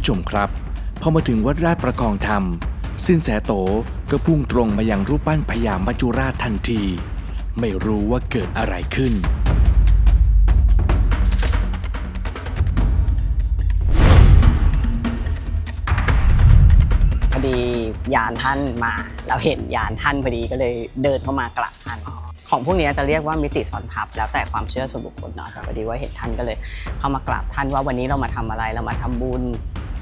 ผู้ชมครับ พอมาถึงวัดราชประคองธรรม สินแสโตก็พุ่งตรงมายังรูปปั้นพญามัจจุราชทันที ไม่รู้ว่าเกิดอะไรขึ้นพอดียานท่านมาเราเห็นยานท่านพอดีก็เลยเดินเข้ามากราบท่านของพวกนี้จะเรียกว่ามิติซ้อนทับ แล้วแต่ความเชื่อส่วนบุคคลเนาะแต่พอดีว่าเห็นท่านก็เลย เข้ามากราบท่านว่าวันนี้เรามาทำอะไรเรามาทำบุญ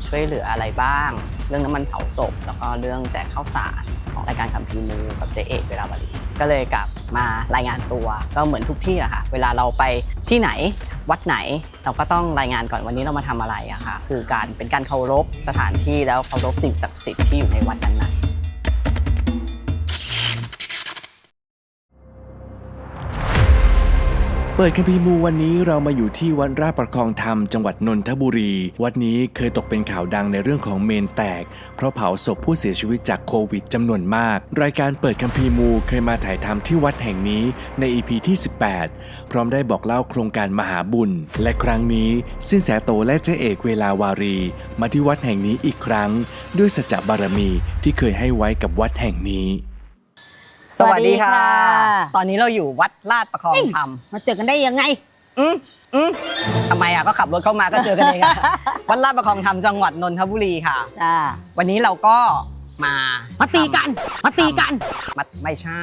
ช่วยเหลืออะไรบ้าง เรื่องน้ำมันเผาศพ แล้วก็เรื่องแจกข้าวสารของรายการคัมภีร์มูกับเจเอกเวลาบรีก็เลยกลับมารายงานตัวก็เหมือนทุกที่อะค่ะ เวลาเราไปที่ไหนวัดไหนเราก็ต้องรายงานก่อนวันนี้เรามาทำอะไรอะค่ะ คือการเป็นการเคารพสถานที่แล้วเคารพสิ่งศักดิ์สิทธิ์ที่อยู่ในวัดนั้นๆ เปิดคัมภีร์มูวันนี้เรามาอยู่ที่วัดราชประคองธรรมจังหวัดนนทบุรี วัดนี้เคยตกเป็นข่าวดังในเรื่องของเมนแตก เพราะเผาศพผู้เสียชีวิตจากโควิดจำนวนมาก รายการเปิดคัมภีร์มูเคยมาถ่ายทำที่วัดแห่งนี้ใน EP ที่ 18 พร้อมได้บอกเล่าโครงการมหาบุญ และครั้งนี้ สินแสโตและเจ๊เอกเวลาวารี มาที่วัดแห่งนี้อีกครั้ง ด้วยสัจจะบารมีที่เคยให้ไว้กับวัดแห่งนี้ สวัสดีค่ะสวัสดีค่ะ ตอนนี้เราอยู่วัดลาดประคองธรรมมาเจอกันได้ยังไง อืมอืมทำไมอะก็ขับรถเข้ามาก็เจอกันเองอะวัดลาดประคองธรรมจังหวัดนนทบุรีค่ะจ้าวันนี้เราก็มามาตีกันมาตีกันมาไม่ใช่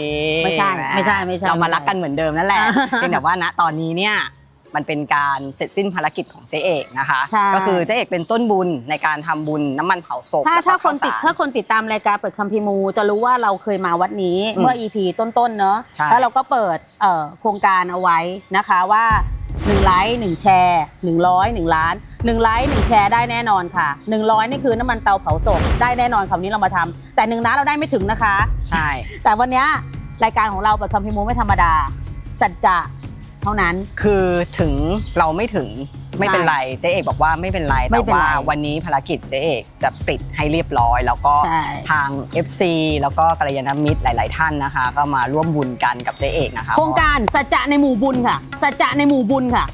ดิไม่ใช่ ไม่ใช่ไม่ใช่เรามารักกันเหมือนเดิมนั่นแหละอ่าเพียงแต่ว่าณตอนนี้เนี่ย มันเป็นการเสร็จสิ้นภารกิจของเจ๊เอกนะคะ ใช่ ก็คือเจ๊เอกเป็นต้นบุญในการทำบุญน้ำมันเผาศพถ้าแล้วก็ถ้าคนติดข้วสร ถ้าคนติดตามรายการเปิดคัมภีร์มู จะรู้ว่าเราเคยมาวัดนี้อืมเมื่อ EP ต้นๆเนอะใช่แล้วเราก็เปิดเอ่อโครงการเอาไว้นะคะว่า1ไลค์1แชร์100 1 ล้าน1ไลค์1แชร์ได้แน่นอนค่ะ 100 นี่คือน้ำมันเตาเผาศพได้แน่นอนคำนี้เรามาทำแต่1ล้านเราได้ไม่ถึงนะคะ ใช่ แต่วันเนี้ยรายการของเราเปิดคัมภีร์มูไม่ธรรมดา สัจจะ เท่านั้น คือถึงเราไม่ถึงไม่เป็นใช่ไรเจ๊เอกบอกว่าไม่เป็นไรไม่แต่เป็นไรว่าวันนี้ภารกิจเจ๊เอกจะปิดให้เรียบร้อย แล้วก็ใช่ ทาง FC แล้วก็กัลยาณมิตรหลาย ๆ ท่านนะคะ ก็มาร่วมบุญกันกับเจ๊เอกนะคะ โครงการสัจจะในหมู่บุญค่ะ สัจจะในหมู่บุญค่ะ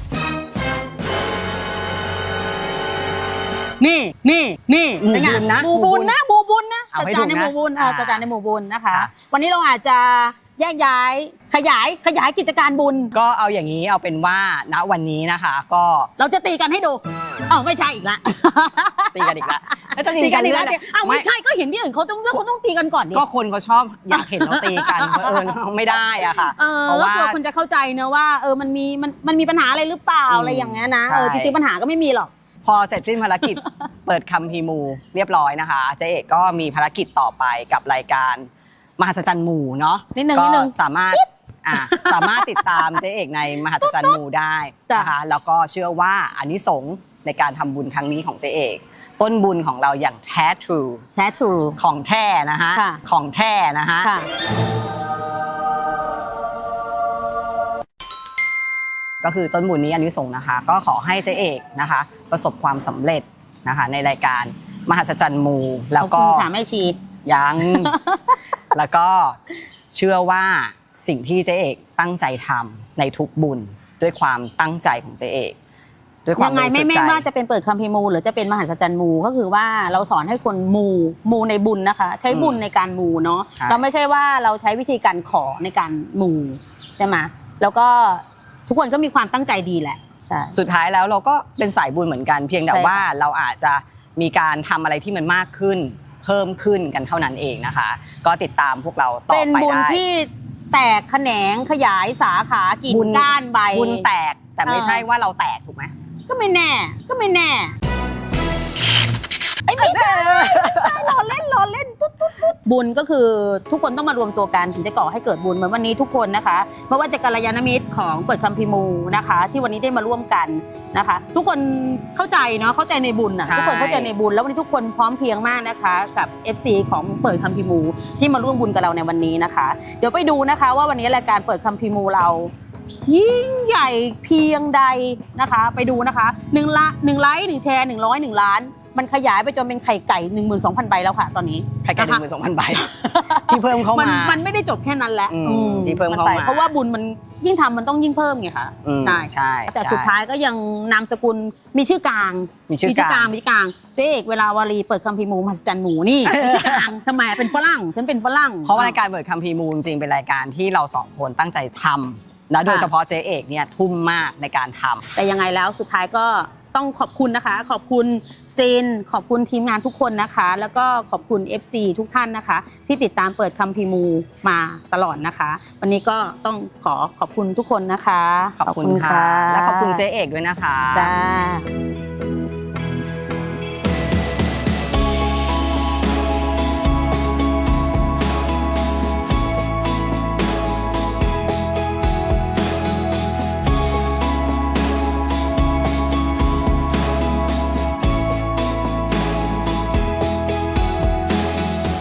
นี่นี่นี่หมู่เป็นไงบุญนะหมู่บุญนะหมู่บุญนะเอาสัจให้จะถูกในนะหมู่บุญเอออ่าสัจจะในหมู่บุญนะคะค่ะวันนี้เราอาจจะ แยกย้าย ขยายขยายกิจการบุญ ก็เอาอย่างนี้เอาเป็นว่าณวันนี้นะคะ ก็เราจะตีกันให้ดูเอ้าไม่ใช่อีกละ ตีกันอีกแล้วแล้วจะตีกันอีกแล้วเรื่ยๆเอ้าไม่ใช่ก็เห็นที่อื่นเขาต้องเขาต้องตีกันก่อนดิก็คนเขาชอบอยากเห็นเราตีกันเพราะเออไม่ได้อะค่ะเออเพราะว่าเผื่อคนจะเข้าใจเนอะว่าเออมันมีมันมันมีปัญหาอะไรหรือเปล่าอืมอะไรอย่างเงี้ยนะใช่เออจริงๆปัญหาก็ไม่มีหรอก พอเสร็จสิ้นภารกิจ เปิดคำพีร์มูเรียบร้อยนะคะเจ๊เอกก็มีภารกิจต่อไปกับรายการ มหัศจรรย์หมู่เนาะนิดนึงก็นิดนึง สามารถอะสามารถติดตามเจ๊เอกในมหัศจรรย์หมู่ได้จ้ะ นะคะแล้วก็เชื่อว่าอันนี้สงส์ในการทำบุญครั้งนี้ของเจ๊เอก ต้นบุญของเราอย่างแท้ทรู แท้ทรู ของแท้นะคะค่ะ ของแท้นะคะค่ะ ก็คือต้นบุญนี้อันนี้ส่งส์นะคะ ก็ขอให้เจ๊เอกนะคะ ประสบความสำเร็จนะคะ ในรายการมหัศจรรย์หมู่แล้วก็ขอบคุณค่ะแม่ชี ยัง แล้วก็เชื่อว่าสิ่งที่เจ๊เอกตั้งใจทำในทุกบุญด้วยความตั้งใจของเจ๊เอก ด้วยความยังไงบริไม่สุทธิ์ไม่ใจ ว่าจะเป็นเปิดคัมภีร์มู หรือจะเป็นมหัศจรรย์มูก็คือว่าเราสอนให้คนมูมูในบุญนะคะ ใช้บุญในการมูเนาะใช่เราไม่ใช่ว่าเราใช้วิธีการขอในการมูใช่ไหมแล้วก็ทุกคนก็มีความตั้งใจดีแหละใช่ สุดท้ายแล้วเราก็เป็นสายบุญเหมือนกัน เพียงแต่ใช่ค่ะว่าเราอาจจะมีการทำอะไรที่มันมากขึ้น เพิ่มขึ้นกันเท่านั้นเองนะคะ ก็ติดตามพวกเราต่อเป็นไปบุญได้ที่แตกแขนงขยายสาขากิ่งบุญ ก้านใบบุญแตกแต่ไม่เออใช่ว่าเราแตกถูกไหม ก็ไม่แน่ ก็ไม่แน่ ไอ้ไม่ใช่ไม่ใช่ล้อเล่นล้อเล่นตุ๊ดตุ๊ดตุ๊ดบุญก็คือทุกคนต้องมารวมตัวกันถึงจะก่อให้เกิดบุญเหมือนวันนี้ทุกคนนะคะไม่ว่าจะกัลยาณมิตรของเปิดคัมภีร์มูนะคะ ที่วันนี้ได้มาร่วมกันนะคะ ทุกคนเข้าใจเนาะเข้าใจในบุญอะใช่ ทุกคนเข้าใจในบุญแล้ววันนี้ทุกคนพร้อมเพรียงมากนะคะ กับ FC ของเปิดคัมภีร์มูที่มาร่วมบุญกับเราในวันนี้นะคะ เดี๋ยวไปดูนะคะว่าวันนี้รายการเปิดคัมภีร์มูเรา ยิ่งใหญ่เพียงใดนะคะ ไปดูนะคะหนึ่งละหนึ่งไลค์หนึ่งแชร์หนึ่งร้อยหนึ่งล้าน มันขยายไปจนเป็นไข่ไก่ 12,000 ใบแล้วค่ะตอนนี้ไข่ไก่หนะนึ่งหคะมื่นสองพันใบ ที่เพิ่มเข้ามันมา มันไม่ได้จบแค่นั้นแล้วอืมอืที่เพิ่มเข้าไปมาเพราะว่าบุญมันยิ่งทำมันต้องยิ่งเพิ่มไงคะอืมใช่ใช่แต่ใช่สุดท้ายก็ยังนามสกุลมีชื่อกลาง มีชื่อกลาง มีชื่อกลางเจ๊เอกเวลาวารีเปิดคัมภีร์หมูมหัศจรรย์หมูนี่ มีชื่อกลางทำไมเป็นฝรั่งฉันเป็นฝรั่ง เพราะว่ารายการเปิดคัมภีร์มูลจริงๆเป็นรายการที่เราสองคนตั้งใจทำแล้วโดยเฉพาะเจ๊เอกเนี่ยทุ่มมากในการทำ แต่ยังไงแล้วสุดท้ายก็ ต้องขอบคุณนะคะ ขอบคุณเซนขอบคุณทีมงานทุกคนนะคะ แล้วก็ขอบคุณ FC ทุกท่านนะคะ ที่ติดตามเปิดคัมภีร์มูมาตลอดนะคะ วันนี้ก็ต้องขอขอบคุณทุกคนนะคะ ขอบคุณค่ะ และขอบคุณเจ๊เอกด้วยนะคะจ้า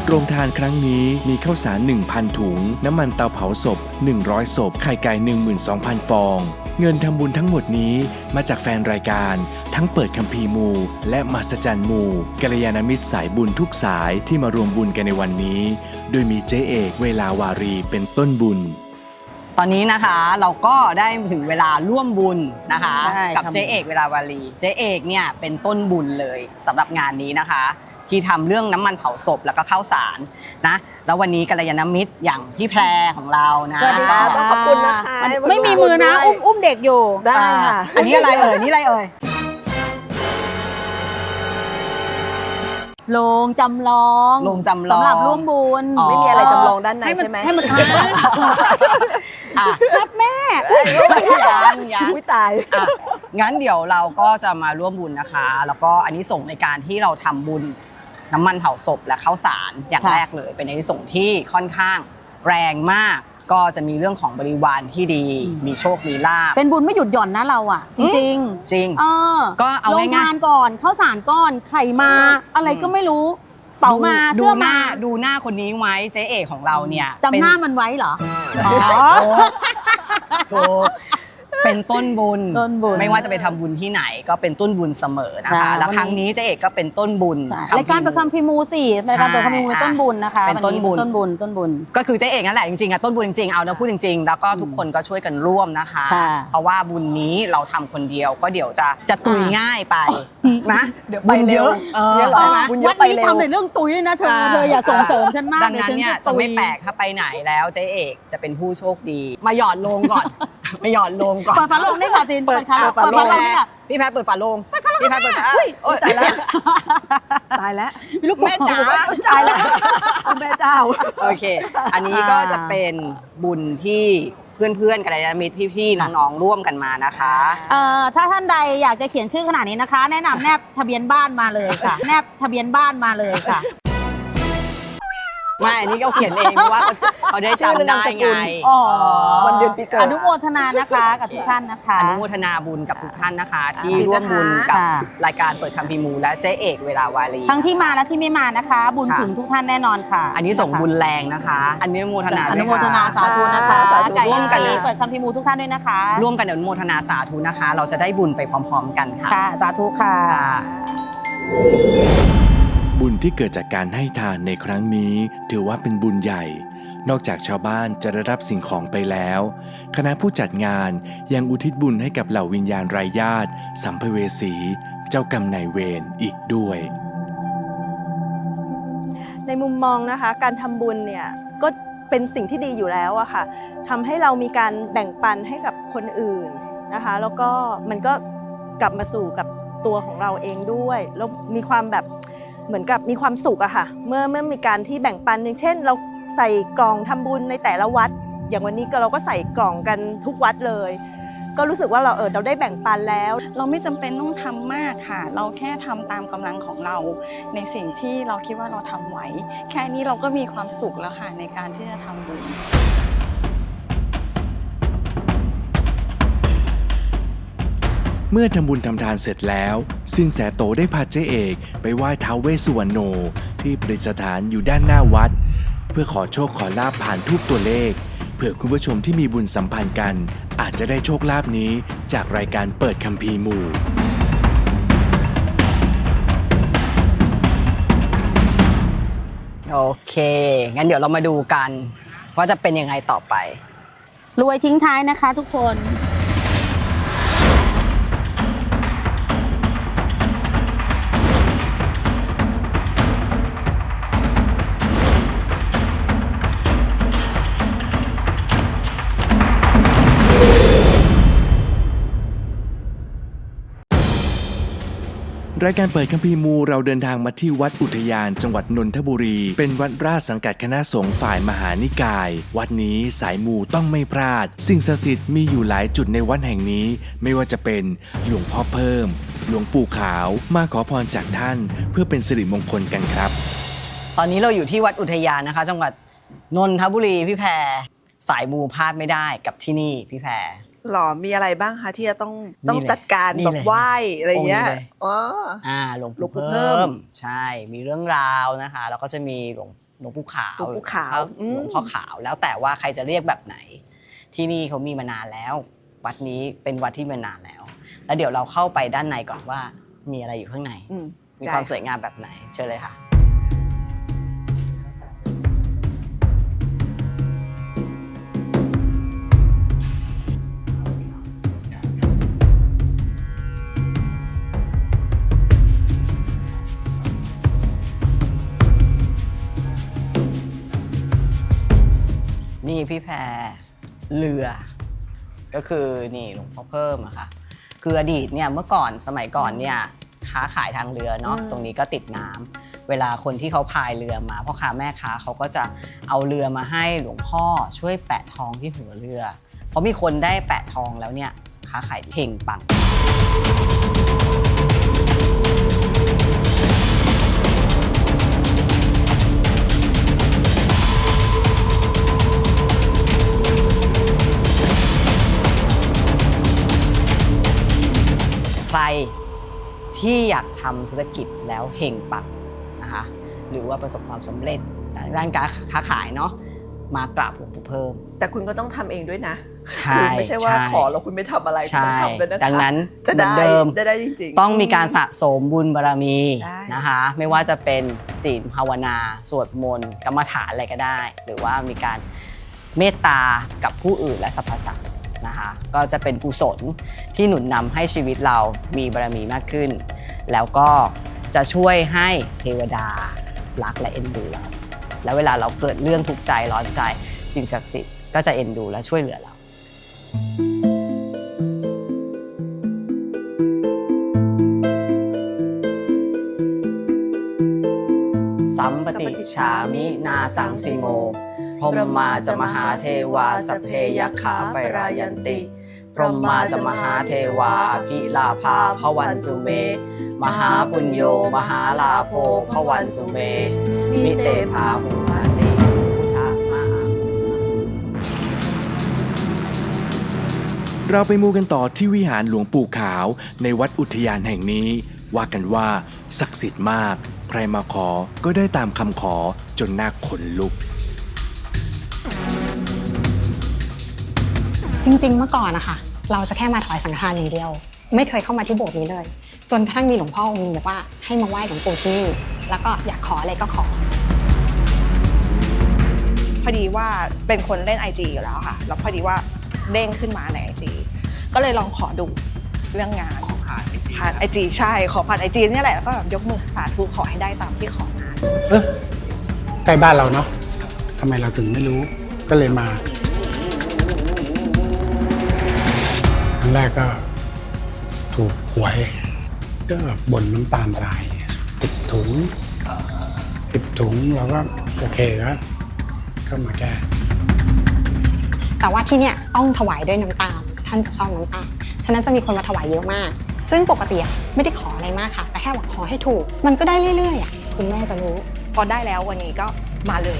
โรงทานครั้งนี้มีข้าวสาร 1,000 ถุง น้ำมันเตาเผาศพ 100 ศพ ไข่ไก่ 12,000 ฟอง เงินทำบุญทั้งหมดนี้มาจากแฟนรายการ ทั้งเปิดคัมภีร์มู และมหัศจรรย์มูกัลยาณมิตรสายบุญทุกสายที่มารวมบุญกันในวันนี้ โดยมีเจ๊เอกเวลาวารีเป็นต้นบุญตอนนี้นะคะเราก็ได้ถึงเวลาร่วมบุญนะคะ ใช่กับทำเจ๊เอกเวลาวารีเจ๊เอกเนี่ยเป็นต้นบุญเลยสำหรับงานนี้นะคะ ที่ทำเรื่องน้ำมันเผาศพแล้วก็ข้าวสารนะ แล้ววันนี้กัลยาณมิตรอย่างพี่แพรของเรานะสวัสดีค่ะต้องขอบคุณนะคะมันไม่มีมือนะ อุ้มอุ้มเด็กอยู่ได้อ่าค่ะอันนี้อะไรเอ่ยนี่อะไรเอ่ยโรงจำลองโรงจำลองสำหรับร่วมบุญอ๋อไม่มีอะไรจำลองด้านในให้มันใช่ไหมให้มันอะครับแม่ยังยังอุ้ยตายอะงั้นเดี๋ยวเราก็จะมาร่วมบุญนะคะ แล้วก็อันนี้ส่งส์ในการที่เราทำบุญ น้ำมันเผาศพและข้าวสารอย่างค่ะแรกเลย เป็นอันนี้ส่งส์ที่ค่อนข้างแรงมาก ก็จะมีเรื่องของบริวารที่ดี มีโชคมีลาบเป็นบุญไม่หยุดหย่อนนะเราอะ จริงจริงๆเออก็เอาลงง่ายทานก่อนข้าวสารก้อนไข่มาอะไรก็ไม่รู้เป๋ามาดูเสื้อหมาน้าดูหน้าคนนี้ไว้เจ๊เอกของเราเนี่ยจำเป็หน้ามันไว้เหรออ๋อถูก เป็นต้นบุญ ต้นบุญไม่ว่าจะไปทำบุญที่ไหนก็เป็นต้นบุญเสมอนะคะ ค่ะแล้วครั้งนี้เจ๊เอกก็เป็นต้นบุญใช่คำรายการประคำพิมูสี่รายการประคำพิมูใช่ต้นบุญนะคะเป็นวัต้นบุญต้นบุญต้นบุญ ก็คือเจ๊เอกนั่นแหละจริงๆอะต้นบุญจริงๆเอานะพูดจริงๆ แล้วก็ทุกคนก็ช่วยกันร่วมนะคะ ค่ะเพราะว่าบุญนี้เราทำคนเดียวก็เดี๋ยวจะจะตุยอ่าง่ายไปนะเดี๋ยวไปเร็วเออเนี่ยเหรอ ใช่ไหม บุญเยอะวัดไปนี้เร็ว ทำแต่เรื่องตุ้ยเลยนะเธอ เธออย่าส่งเสริมฉันมากดังเดี๋ยวนั้นฉันเนี่ยจะจะตุไม่ยแปลกถ้าไปไหนแล้วเจ๊เอกจะเป็นผู้โชคดี มาหยอดลงก่อน มาหยอดลงก่อนเปิดฝาโลงได้ค่ะจินเปิดค่ะเปิดเปิดฝาฝาโลโลงงได้ค่ะพี่แพทย์เปิดฝาโลงพี่แพทย์เปิดฝาอุ้ยโอ๊ยตายแล้วตายแล้วมีลูกแม่จ๋าตายแล้วคุณแม่เจ้าโอเค อันนี้ก็จะเป็นบุญที่เพื่อนๆกัลยาณมิตรพี่ๆน้องๆร่วมกันมานะคะเอ่อถ้าท่านใดอยากจะเขียนชื่อขนาดนี้นะคะ แนะนำแนบทะเบียนบ้านมาเลยค่ะ แนบทะเบียนบ้านมาเลยค่ะ ไม่อันนี้เขาเขียนเองเพราะว่าเขาได้จำได้ไงอ๋อวันเดือนปีเกิดอนุโมทนานะคะกับทุกท่านนะคะ อนุโมทนาบุญกับทุกท่านนะคะ ที่ขอบคุณร่วมบุญนะคะกับค่ะรายการเปิดคัมภีร์มูและเจ๊เอกเวลาวารีทั้งที่มาและที่ไม่มานะคะ บุญค่ะถึงทุกท่านแน่นอนค่ะ อันนี้ส่งบุญแรงนะคะ อันนี้อนุโมทนาอด้วยนุโมทนาค่ะสาธุนะคะสาธุไก่ร่วยัมงกันสีนะเปิดคำพิมูทุกท่านด้วยนะคะ ร่วมกันอนุโมทนาสาธุนะคะ เราจะได้บุญไปพร้อม ๆ กันค่ะค่ะสาธุค่ะค่ะ บุญที่เกิดจากการให้ทานในครั้งนี้ถือว่าเป็นบุญใหญ่ นอกจากชาวบ้านจะได้รับสิ่งของไปแล้ว คณะผู้จัดงานยังอุทิศบุญให้กับเหล่าวิญญาณไร้ญาติ สัมภเวสี เจ้ากรรมนายเวรอีกด้วย ในมุมมองนะคะ การทำบุญเนี่ยก็เป็นสิ่งที่ดีอยู่แล้วอะค่ะทำให้เรามีการแบ่งปันให้กับคนอื่นนะคะ แล้วก็มันก็กลับมาสู่กับตัวของเราเองด้วย แล้วมีความแบบ เหมือนกับมีความสุขอะค่ะ เมื่อเมื่อมีการที่แบ่งปันอย่างเช่น เราใส่กล่องทำบุญในแต่ละวัด อย่างวันนี้ก็เราก็ใส่กล่องกันทุกวัดเลย ก็รู้สึกว่าเราเออเราได้แบ่งปันแล้ว เราไม่จำเป็นต้องทำมากค่ะ เราแค่ทำตามกำลังของเรา ในสิ่งที่เราคิดว่าเราทำไหว แค่นี้เราก็มีความสุขแล้วค่ะในการที่จะทำบุญ เมื่อทำบุญทำทานเสร็จแล้ว สินแสโตได้พาเจ๊เอกไปไหว้ท้าเวสุวรรณโน ที่ประดิษฐานอยู่ด้านหน้าวัด เพื่อขอโชคขอลาบผ่านทูปตัวเลข เผื่อคุณผู้ชมที่มีบุญสัมพันธ์กัน อาจจะได้โชคลาภนี้จากรายการเปิดคัมภีร์หมู่โอเค งั้นเดี๋ยวเรามาดูกัน ว่าจะเป็นยังไงต่อไป รวยทิ้งท้ายนะคะทุกคน รายการเปิดคัมภีร์มูเราเดินทางมาที่วัดอุทยานจังหวัดนนทบุรี เป็นวัดราชสังกัดคณะสงฆ์ฝ่ายมหานิกาย วัดนี้สายมูต้องไม่พลาด สิ่งศักดิ์สิทธิ์มีอยู่หลายจุดในวัดแห่งนี้ ไม่ว่าจะเป็นหลวงพ่อเพิ่ม หลวงปู่ขาวมาขอพรจากท่าน เพื่อเป็นสิริมงคลกันครับ ตอนนี้เราอยู่ที่วัดอุทยานนะคะ จังหวัดนนทบุรีพี่แพรสายมูพลาดไม่ได้กับที่นี่พี่แพร หรอมีอะไรบ้างคะที่จะต้องนี่ต้องเลยจัดการนี่แบบเลยไหว้อะไรเงี้ยองค์นี้เลยอ๋อ อ่าหลวงหลวปู่งปู่เพิ่เพิ่มมใช่มีเรื่องราวนะคะ แล้วก็จะมีหลวงหลวงปู่ขาวหลวงปู่ขาวหลวงพ่อขาว แล้วแต่ว่าใครจะเรียกแบบไหน ที่นี่เขามีมานานแล้ว วัดนี้เป็นวัดที่มานานแล้ว แล้วเดี๋ยวเราเข้าไปด้านในก่อนว่ามีอะไรอยู่ข้างใน อืมมีได้ความสวยงามแบบไหนเชิญเลยค่ะ พี่แพรเรือ ก็คือนี่หลวงพ่อเพิ่มอะค่ะ คืออดีตเนี่ยเมื่อก่อนสมัยก่อนเนี่ยค้าขายทางเรือเนาะอืมตรงนี้ก็ติดน้ำเวลาคนที่เขาพายเรือมาพ่อค้าแม่ค้าเขาก็จะเอาเรือมาให้หลวงพ่อช่วยแปะทองที่หัวเรือ เพราะมีคนได้แปะทองแล้วเนี่ยค้าขายเพ่งปัง ที่อยากทำธุรกิจแล้วเฮงปังนะคะหรือว่าประสบความสำเร็จด้านการค้าขายเนาะมากราบหลวงปู่เพิ่ม แต่คุณก็ต้องทำเองด้วยนะใช่คือไม่ใช่ว่าใช่ขอแล้วคุณไม่ทำอะไรคุณใช่ต้องทำด้วยนะคะดังนั้นจะเหมือได้นเดิมได้ได้จริงๆ ต้องมีการสะสมบุญบารมีใช่นะคะ ไม่ว่าจะเป็นศีลภาวนา สวดมนต์กรรมฐานอะไรก็ได้ หรือว่ามีการเมตตากับผู้อื่นและสรรพสัตว์ นะคะ ก็จะเป็นกุศลที่หนุนนำให้ชีวิตเรามีบารมีมากขึ้น แล้วก็จะช่วยให้เทวดารักและเอ็นดูเรา แล้วเวลาเราเกิดเรื่องทุกข์ใจร้อนใจสิ่งศักดิ์สิทธิ์ก็จะเอ็นดูและช่วยเหลือเราสัมปติชามินาสังสิโม พรหมาจะมหาเทวาสเพยขาไปรายันติ พรหมาจะมหาเทวาอภิลาภาพวันตุเม มหาปุญโยมหาลาโภพวันตุเม มิเตภาหุพันติพุทธมาอาเราไปมูกันต่อที่วิหารหลวงปู่ขาวในวัดอุทยานแห่งนี้ ว่ากันว่าศักดิ์สิทธิ์มาก ใครมาขอก็ได้ตามคำขอจนน่าขนลุก จริง ๆ เมื่อก่อนนะคะเราจะแค่มาถวายสังฆทานอย่างเดียว ไม่เคยเข้ามาที่โบสถ์นี้เลย จนกระทั่งมีหลวงพ่อองค์หนึงบอกว่าให้มาไหว้หลวงปู่ที่นี่แล้วก็อยากขออะไรก็ขอ พอดีว่าเป็นคนเล่น IG อยู่แล้วค่ะ แล้วพอดีว่าเด้งขึ้นมาใน IG ก็เลยลองขอดูเรื่องงานผ่านไอจีใช่ขอผ่านไอจีนี่ยแหละแล้วก็แบบยกมือสาธุขอให้ได้ตามที่ของาน เออใกล้บ้านเราเนาะทำไมเราถึงไม่รู้ก็เลยมา ครั้งแรกก็ถูกหวย ก็บ่นน้ำตาลทรายสิบถุงสิบถุงเราก็โอเคก็ก็มาแก้ แต่ว่าที่เนี่ยต้องถวายด้วยน้ำตาล ท่านจะชอบน้ำตาล ฉะนั้นจะมีคนมาถวายเยอะมาก ซึ่งปกติไม่ได้ขออะไรมากค่ะ แต่แค่บอกขอให้ถูก มันก็ได้เรื่อยๆอะคุณแม่จะรู้ พอได้แล้ววันนี้ก็มาเลย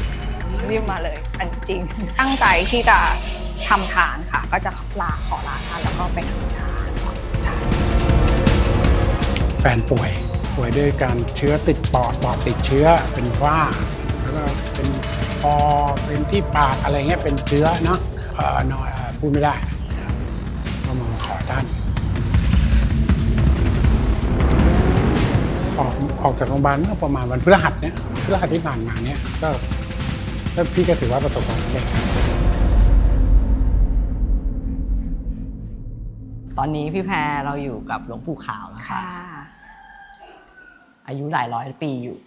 รีบมาเลย อันจริง ตั้งใจที่จะ ทำทานค่ะ ก็จะลาขอลาท่านแล้วก็ไปทำทานใช่แฟนป่วยป่วยด้วยการเชื้อติดปอดปอดติดเชื้อเป็นฝ้า แล้วก็เป็นปอเป็นที่ปากอะไรเงี้ยเป็นเชื้อเนาะเออนอยพูดไม่ได้ก็มาขอท่าน ออกออกจากโรงพยาบาลเมื่อประมาณวันพฤหัสเนี่ยพฤหัสที่ผ่านมาเนี่ยก็พี่ก็ถือว่าประสบความสำเร็จ ตอนนี้พี่แพรเราอยู่กับหลวงปู่ขาวแล้วค่ะอายุหลายร้อยปีอยู่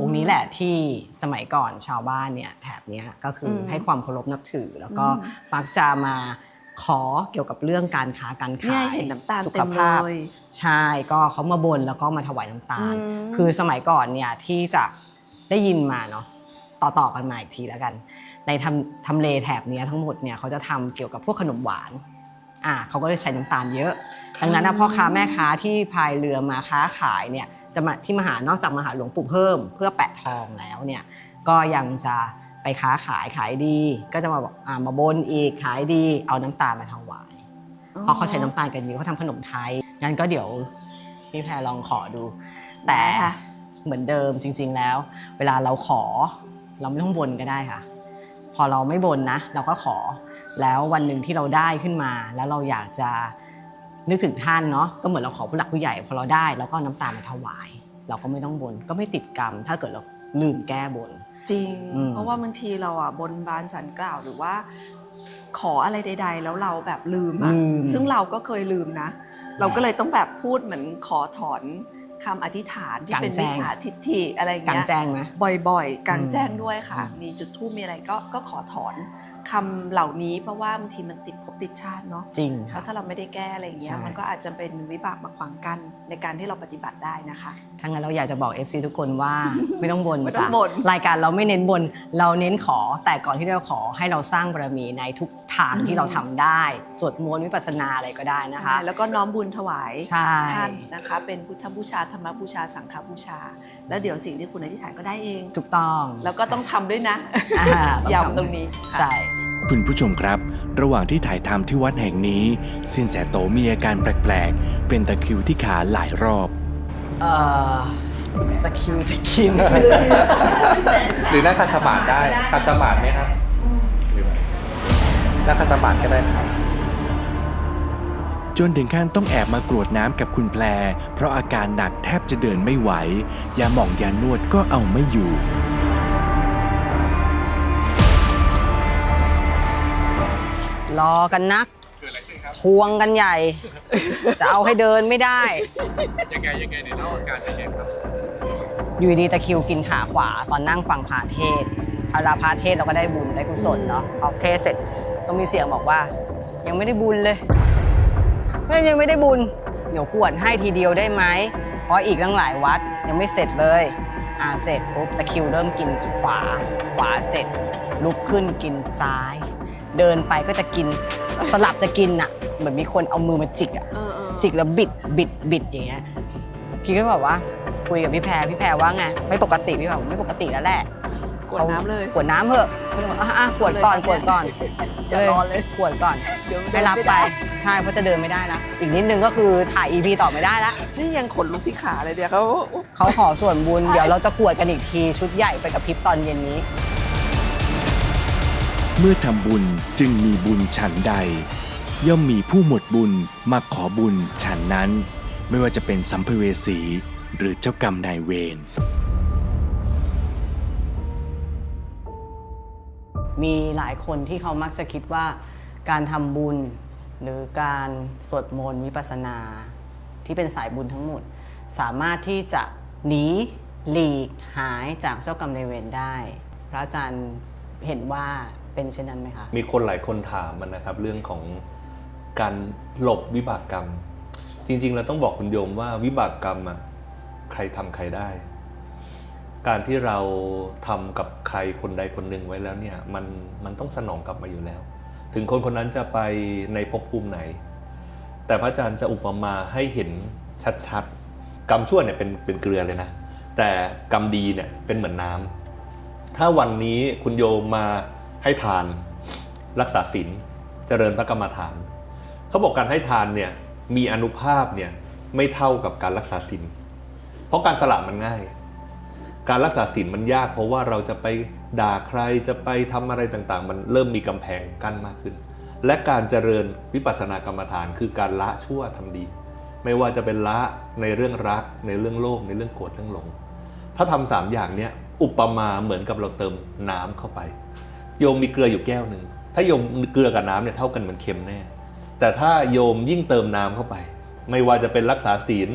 องค์นี้แหละที่สมัยก่อนชาวบ้านเนี่ยแถบเนี้ยก็คืออมให้ความเคารพนับถือ แล้วก็อืมมักจะมาขอเกี่ยวกับเรื่องการค้าการเนี่ขายยเห็นน้ำตาลสุเต็ขมภาพเลยใช่ก็เขามาบนแล้วก็มาถวายน้ำตาลอืมคือสมัยก่อนเนี่ยที่จะได้ยินมาเนาะต่อต่อๆกันมาอีกทีแล้วกัน ในทำทำเลแถบเนี้ยทั้งหมดเนี่ยเขาจะทำเกี่ยวกับพวกขนมหวาน อ่าเขาก็เลยใช้น้ำตาลเยอะ ดังนั้นนะพ่อค้าแม่ค้าที่พายเรือมาค้าขายเนี่ยจะมาที่มาหานอกจากมาหาหลวงปู่เพิ่ม เพื่อแปะทองแล้วเนี่ยก็ยังจะไปค้าขายขายดี ก็จะมาบอกอ่ามาบนอีกขายดีเอาน้ำตาลมาถวายเพราะเขาใช้น้ำตาลกันเยอะเขาทำขนมไทยงั้นก็เดี๋ยวพี่แพรลองขอดู แต่ได้ค่ะเหมือนเดิมจริง ๆแล้ว เวลาเราขอเราไม่ต้องบนก็ได้ค่ะ พอเราไม่บนนะ เราก็ขอ แล้ววันหนึ่งที่เราได้ขึ้นมา แล้วเราอยากจะนึกถึงท่านเนาะก็เหมือนเราขอผู้หลักผู้ใหญ่พอเราได้เราก็เอาน้ำตาลมาถวาย เราก็ไม่ต้องบนก็ไม่ติดกรรม ถ้าเกิดเราลืมแก้บนจริงอืมเพราะว่าบางทีเราอะบนบานสันกล่าวหรือว่า ขออะไรใด ๆ แล้วเราแบบลืมอะลืมซึ่งเราก็เคยลืมนะ เราก็เลยต้องแบบพูดเหมือนขอถอน คำอธิษฐานที่เป็นกลางแจ้มิจงฉาทิฏฐิอะไรอย่างกลางเงี้ยแจ้งไหมบ่อยๆกลางแจ้งด้วยค่ะอืมมีจุดทูปมีอะไรก็ก็ขอถอนคำเหล่านี้เพราะว่าบางทีมันติดภพติดชาติเนาะจริงแล้ค่ะวถ้าเราไม่ได้แก้อะไรอย่างเงี้ยใช่มันก็อาจจะเป็นวิบากมาขวางกันในการที่เราปฏิบัติได้นะคะถ้างั้นเราอยากจะบอก FC ทุกคนว่าไม่ต้องบนไม่ต้องจ้ะบ่นรายการเราไม่เน้นบน เราเน้นขอแต่ก่อนที่เราขอให้เราสร้างบารมีในทุกทางที่เราทำได้สวดมนต์วิปัสสนาอะไรก็ได้นะคะใช่แล้วก็น้อมบุญถวายใช่ท่านนะคะ เป็นพุทธบูชาธรรมบูชาสังฆบูชา แล้วเดี๋ยวสิ่งที่คุณอธิษฐานก็ได้เอง ถูกต้อง แล้วก็ต้องทำด้วยนะอ่าต้องทำย้ำตรงนี้ค่ะใช่คุณผู้ชมครับ ระหว่างที่ถ่ายทำที่วัดแห่งนี้ สินแสโตมีอาการแปลกๆ เป็นตะคริวที่ขาหลายรอบเอ่อตะคริวตะคริวหรือนั่งคัดสมาธิได้คัดสมาธิไหมครับหรือนั่งคัดสมาธิก็ได้ครับ จนถึงขั้นต้องแอบมากรวดน้ำกับคุณแพร เพราะอาการหนักแทบจะเดินไม่ไหว ยาหม่องยานวดก็เอาไม่อยู่รอกันนักทวงกันใหญ่ จะเอาให้เดินไม่ได้ ยังไงยังไงในเล่าอาการยังไงครับอยู่ดีๆตะคริวกินขาขวาตอนนั่งฟังพระเทศน์เวลาพระเทศน์เราก็ได้บุญได้กุศลเนาะพอเทศน์เสร็จต้องมีเสียงบอกว่า ยังไม่ได้บุญเลย ไม่ยังไม่ได้บุญ เดี๋ยวกวดให้ทีเดียวได้ไหม เพราะอีกตั้งหลายวัดยังไม่เสร็จเลย อ่าเสร็จปุ๊บตะคริวเริ่มกินขวา ขวาเสร็จ ลุกขึ้นกินซ้าย เดินไปก็จะกินสลับจะกินอะ เหมือนมีคนเอามือมาจิกอะเออเออจิกแล้วบิดบิดบิดอย่างเงี้ยพี่ก็แบบว่า คุยกับพี่แพรพี่แพรว่าไง ไม่ปกติพี่บอกไม่ปกติแล้วแหละ กวดน้ำเลยกวดน้ำเถอะพี่บอกอะอะกวดก่อนกวดก่อนอย่ารอเลยกวดก่อนเดี๋ยวให้รับไปใช่เพราะจะเดินไม่ได้แล้วอีกนิดนึงก็คือถ่ายอีพีต่อไม่ได้แล้วนี่ยังขนลุกที่ขาเลยเดี๋ยวเขาเขาขอส่วนบุญเดี๋ยวเราจะกวดกันอีกทีชุดใหญ่ไปกับพริบตอนเย็นนี้ เมื่อทำบุญจึงมีบุญฉันใด ย่อมมีผู้หมดบุญมาขอบุญฉันนั้น ไม่ว่าจะเป็นสัมภเวสีหรือเจ้ากรรมนายเวร มีหลายคนที่เขามักจะคิดว่าการทำบุญ หรือการสวดมนต์วิปัสสนา ที่เป็นสายบุญทั้งหมด สามารถที่จะหนีหลีกหายจากเจ้ากรรมนายเวรได้ พระอาจารย์เห็นว่าเป็นเช่นนั้นไหมคะ มีคนหลายคนถามมันนะครับ เรื่องของการหลบวิบากกรรม จริงๆเราต้องบอกคุณโยมว่าวิบากกรรมอะใครทำใครได้ การที่เราทำกับใครคนใดคนหนึ่งไว้แล้วเนี่ยมันมันต้องสนองกลับมาอยู่แล้ว ถึงคนคนนั้นจะไปในภพภูมิไหน แต่พระอาจารย์จะอุปมาให้เห็นชัดๆ กรรมชั่วเนี่ยเป็นเป็นเกลือเลยนะ แต่กรรมดีเนี่ยเป็นเหมือนน้ำถ้าวันนี้คุณโยมมาให้ทาน รักษาศีลเจริญพระกรรมฐานเขาบอกการให้ทานเนี่ยมีอนุภาพเนี่ยไม่เท่ากับการรักษาศีลเพราะการสละมันง่าย การรักษาศีลมันยากเพราะว่าเราจะไปด่าใครจะไปทำอะไรต่างๆ มันเริ่มมีกำแพงกั้นมากขึ้น และการเจริญวิปัสสนากรรมฐานคือการละชั่วทำดี ไม่ว่าจะเป็นละในเรื่องรัก ในเรื่องโลภในเรื่องโกรธเรื่องหลง ถ้าทำสามอย่างเนี้ยอุปมาเหมือนกับเราเติมน้ำเข้าไป โยมมีเกลืออยู่แก้วหนึ่งถ้าโยมเกลือกับน้ำเนี่ยเท่ากันเหมือนเค็มแน่ แต่ถ้าโยมยิ่งเติมน้ำเข้าไป ไม่ว่าจะเป็นรักษาศีล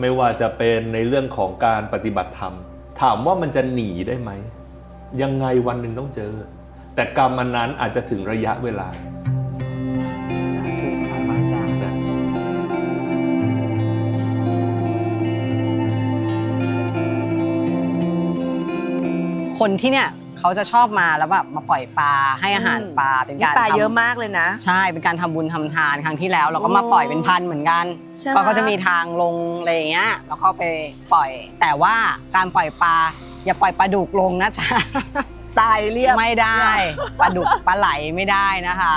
ไม่ว่าจะเป็นในเรื่องของการปฏิบัติธรรม ถามว่ามันจะหนีได้ไหม ยังไงวันหนึ่งต้องเจอ แต่กรรมมันนั้นอาจจะถึงระยะเวลาสาธุครับอาจาคนที่เนี่ย เขาจะชอบมาแล้วแบบมาปล่อยปลาให้อาหารปลาเป็นนี่การปลาทำเยอะมากเลยนะ ใช่เป็นการทำบุญทำทานครั้งที่แล้ว เราก็มาปล่อยเป็นพันเหมือนกันใช่ไหม ก็ก็จะมีทางลงอะไรอย่างเงี้ยแล้วก็ไปปล่อย แต่ว่าการปล่อยปลาอย่าปล่อยปลาดุกลงนะจ๊ะ ตายเรียบไม่ได้ปลาดุกปลาไหลไม่ได้นะคะ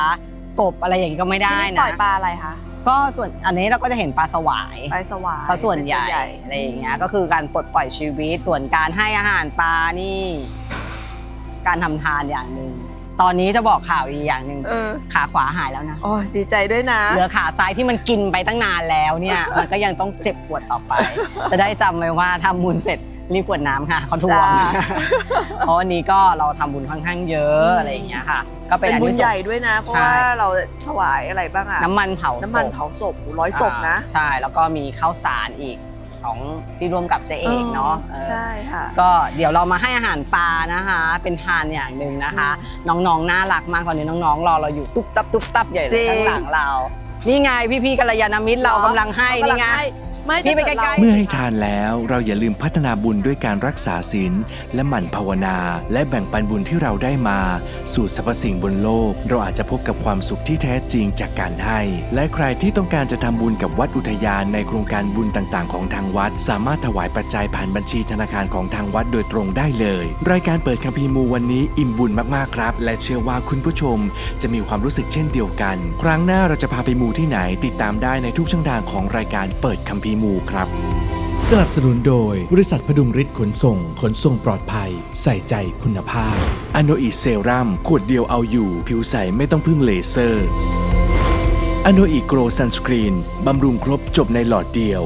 กบอะไรอย่างงี้ก็ไม่ได้ที่นี่ปล่นะอยปลาอะไรคะก็ส่วนอันนี้เราก็จะเห็นปลาสวายปลาสวายซะส่วนใหญ่เป็อะไรอย่างเงี้ยก็คือการปลดปล่อยชีวิตส่วนการให้อาหารปลานี่ การทำทานอย่างหนึ่งตอนนี้จะบอกข่าวอีกอย่างหนึ่งเออขาขวาหายแล้วนะ โอ้ยดีใจด้วยนะ เหลือขาซ้ายที่มันกินไปตั้งนานแล้วเนี่ย มันก็ยังต้องเจ็บปวดต่อไป จะได้จำไว้ว่าทำบุญเสร็จรีบกวดน้ำค่ะเขาทวงจ้า เพราะวันนี้ก็เราทำบุญค่อนข้างเยอะอะไรอย่างเงี้ยค่ะ ก็เป็นเป็นอันบุญที่ใหญ่ด้วยนะ เพราะใช่ว่าเราถวายอะไรบ้างอะน้ำมันเผาน้ำมันศพเผาศพร้อยศพนะ อ่าใช่แล้วก็มีข้าวสารอีก ของที่ร่วมกับเจ๊เอกเนาะเออใช่ค่ะก็เดี๋ยวเรามาให้อาหารปลานะคะ เป็นทานอย่างหนึ่งนะคะ น้องๆน่ารักมากตอนนี้น้องๆรอเราอยู่ตุ๊บตับตุ๊บตับใหญ่เลจริยงข้างหลังเรา นี่ไงพี่ๆกัลยาณมิตรเรากำลังให้เขากำนี่ไง ไม่พี่ไปถ้าเดใกล้เราเมื่อให้ทานแล้วเราอย่าลืมพัฒนาบุญด้วยการรักษาศีลและหมั่นภาวนา และแบ่งปันบุญที่เราได้มา สู่สรรพสิ่งบนโลก เราอาจจะพบกับความสุขที่แท้จริงจากการให้ และใครที่ต้องการจะทำบุญกับวัดอุทยานในโครงการบุญต่างๆ ของทางวัด สามารถถวายปัจจัยผ่านบัญชีธนาคารของทางวัดโดยตรงได้เลย รายการเปิดคัมภีร์มูวันนี้อิ่มบุญมากๆครับ และเชื่อว่าคุณผู้ชม จะมีความรู้สึกเช่นเดียวกัน ครั้งหน้าเราจะพาไปมูที่ไหนติดตามได้ในทุกช่องทางของรายการเปิดคัมภีร์มูครับ สนับสนุนโดยบริษัทพดุงฤทธิ์ขนส่ง ขนส่งปลอดภัย ใส่ใจคุณภาพอโนอีเซรั่มขวดเดียวเอาอยู่ ผิวใสไม่ต้องพึ่งเลเซอร์อโนอีโกรซันสกรีนบำรุงครบจบในหลอดเดียว